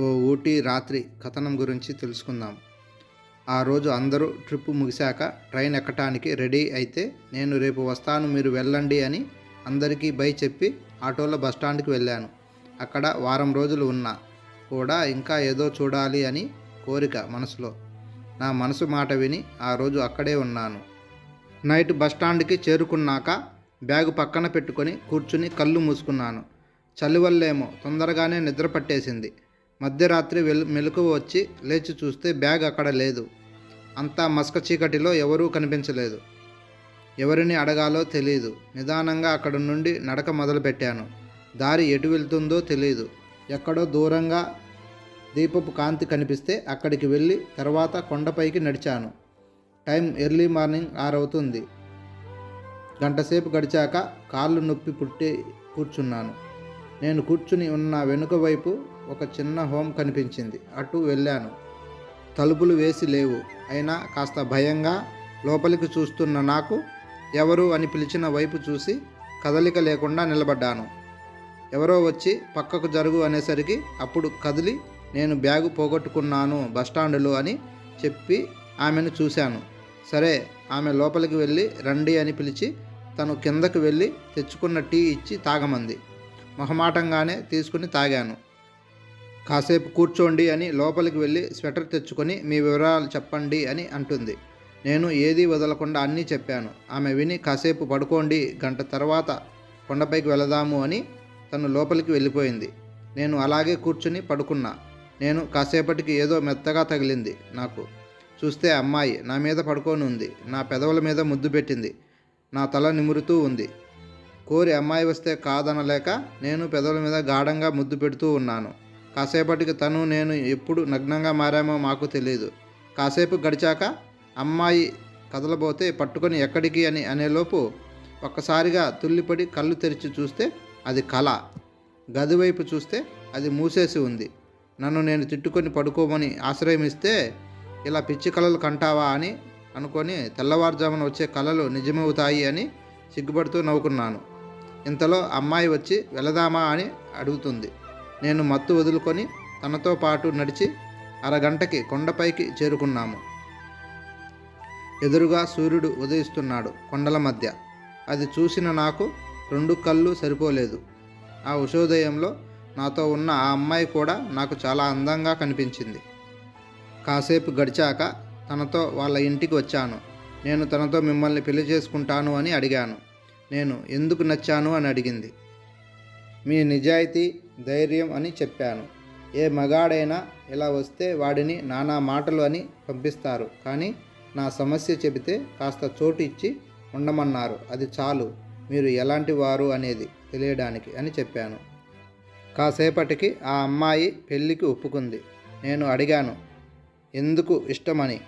ఓ ఊటీ రాత్రి కథనం గురించి తెలుసుకుందాం. ఆ రోజు అందరూ ట్రిప్ ముగిశాక ట్రైన్ ఎక్కటానికి రెడీ అయితే నేను రేపు వస్తాను మీరు వెళ్ళండి అని అందరికీ బై చెప్పి ఆటోలో బస్టాండ్కి వెళ్ళాను. అక్కడ వారం రోజులు ఉన్నా కూడా ఇంకా ఏదో చూడాలి అని కోరిక మనసులో. నా మనసు మాట విని ఆ రోజు అక్కడే ఉన్నాను. నైట్ బస్టాండ్కి చేరుకున్నాక బ్యాగు పక్కన పెట్టుకొని కూర్చుని కళ్ళు మూసుకున్నాను. చలివల్లేమో తొందరగానే నిద్ర పట్టేసింది. మధ్యరాత్రి వెల్ మెలకువ వచ్చి లేచి చూస్తే బ్యాగ్ అక్కడ లేదు. అంతా మస్క చీకటిలో ఎవరూ కనిపించలేదు. ఎవరిని అడగాలో తెలియదు నిదానంగా అక్కడ నుండి నడక మొదలుపెట్టాను. దారి ఎటు వెళ్తుందో తెలియదు ఎక్కడో దూరంగా దీపపు కాంతి కనిపిస్తే అక్కడికి వెళ్ళి తర్వాత కొండపైకి నడిచాను. టైం ఎర్లీ మార్నింగ్ ఆరవుతుంది. గంటసేపు గడిచాక కాళ్ళు నొప్పి పుట్టి కూర్చున్నాను. నేను కూర్చుని ఉన్న వెనుక వైపు ఒక చిన్న హోమ్ కనిపించింది. అటు వెళ్ళాను. తలుపులు వేసి లేవు. అయినా కాస్త భయంగా లోపలికి చూస్తున్న నాకు ఎవరు అని పిలిచిన వైపు చూసి కదలిక లేకుండా నిలబడ్డాను. ఎవరో వచ్చి పక్కకు జరుగు అనేసరికి అప్పుడు కదిలి నేను బ్యాగు పోగొట్టుకున్నాను బస్టాండులో అని చెప్పి ఆమెను చూశాను. సరే ఆమె లోపలికి వెళ్ళి రండి అని పిలిచి తను కిందకు వెళ్ళి తెచ్చుకున్న టీ ఇచ్చి తాగమంది. మొహమాటంగానే తీసుకుని తాగాను. కాసేపు కూర్చోండి అని లోపలికి వెళ్ళి స్వెటర్ తెచ్చుకొని మీ వివరాలు చెప్పండి అని అంటుంది. నేను ఏదీ వదలకుండా అన్నీ చెప్పాను. ఆమె విని కాసేపు పడుకోండి గంట తర్వాత కొండపైకి వెళదాము అని తను లోపలికి వెళ్ళిపోయింది. నేను అలాగే కూర్చుని పడుకున్నా. నేను కాసేపటికి ఏదో మెత్తగా తగిలింది నాకు. చూస్తే అమ్మాయి నా మీద పడుకొని ఉంది. నా పెదవుల మీద ముద్దు పెట్టింది. నా తల నిమురుతూ ఉంది. కోరి అమ్మాయి వస్తే కాదనలేక నేను పెదవుల మీద గాఢంగా ముద్దు పెడుతూ ఉన్నాను. కాసేపటికి తను నేను ఎప్పుడు నగ్నంగా మారామో మాకు తెలియదు కాసేపు గడిచాక అమ్మాయి కదలబోతే పట్టుకొని ఎక్కడికి అని అనేలోపు ఒక్కసారిగా తుల్లిపడి కళ్ళు తెరిచి చూస్తే అది కళ. గది వైపు చూస్తే అది మూసేసి ఉంది. నన్ను నేను తిట్టుకొని పడుకోమని ఆశ్రయం ఇస్తే ఇలా పిచ్చి కళలు కంటావా అని అనుకొని తెల్లవారుజామున వచ్చే కళలు నిజమవుతాయి అని సిగ్గుపడుతూ నవ్వుకున్నాను. ఇంతలో అమ్మాయి వచ్చి వెళదామా? అని అడుగుతుంది. నేను మత్తు వదులుకొని తనతో పాటు నడిచి అరగంటకి కొండపైకి చేరుకున్నాము. ఎదురుగా సూర్యుడు ఉదయిస్తున్నాడు కొండల మధ్య. అది చూసిన నాకు రెండు కళ్ళు సరిపోలేదు. ఆ ఉషోదయంలో నాతో ఉన్న ఆ అమ్మాయి కూడా నాకు చాలా అందంగా కనిపించింది. కాసేపు గడిచాక తనతో వాళ్ళ ఇంటికి వచ్చాను. నేను తనతో మిమ్మల్ని పెళ్ళి చేసుకుంటాను అని అడిగాను. నేను ఎందుకు నచ్చాను అని అడిగింది. మీ నిజాయితీ ధైర్యం అని చెప్పాను. ఏ మగాడైనా ఇలా వస్తే వాడిని నానా మాటలు అని పంపిస్తారు. కానీ నా సమస్య చెబితే కాస్త చోటు ఇచ్చి ఉండమన్నారు. అది చాలు. మీరు ఎలాంటి వారు అనేది తెలియడానికి అని చెప్పాను. కాసేపటికి ఆ అమ్మాయి పెళ్ళికి ఒప్పుకుంది. నేను అడిగాను ఎందుకు ఇష్టమని?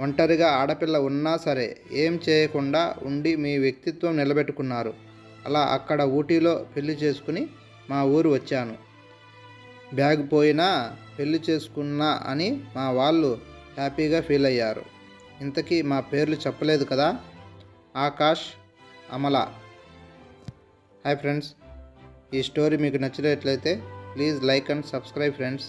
ఒంటరిగా ఆడపిల్ల ఉన్నా సరే ఏం చేయకుండా ఉండి మీ వ్యక్తిత్వం నిలబెట్టుకున్నారు. అలా అక్కడ ఊటీలో పెళ్ళి చేసుకుని మా ఊరు వచ్చాను. బ్యాగ్ పోయినా పెళ్ళి చేసుకున్నా అని మా వాళ్ళు హ్యాపీగా ఫీల్ అయ్యారు. ఇంతకీ మా పేర్లు చెప్పలేదు కదా? ఆకాష్ అమల. Hi friends. ఈ స్టోరీ మీకు నచ్చినట్లయితే please like and subscribe friends.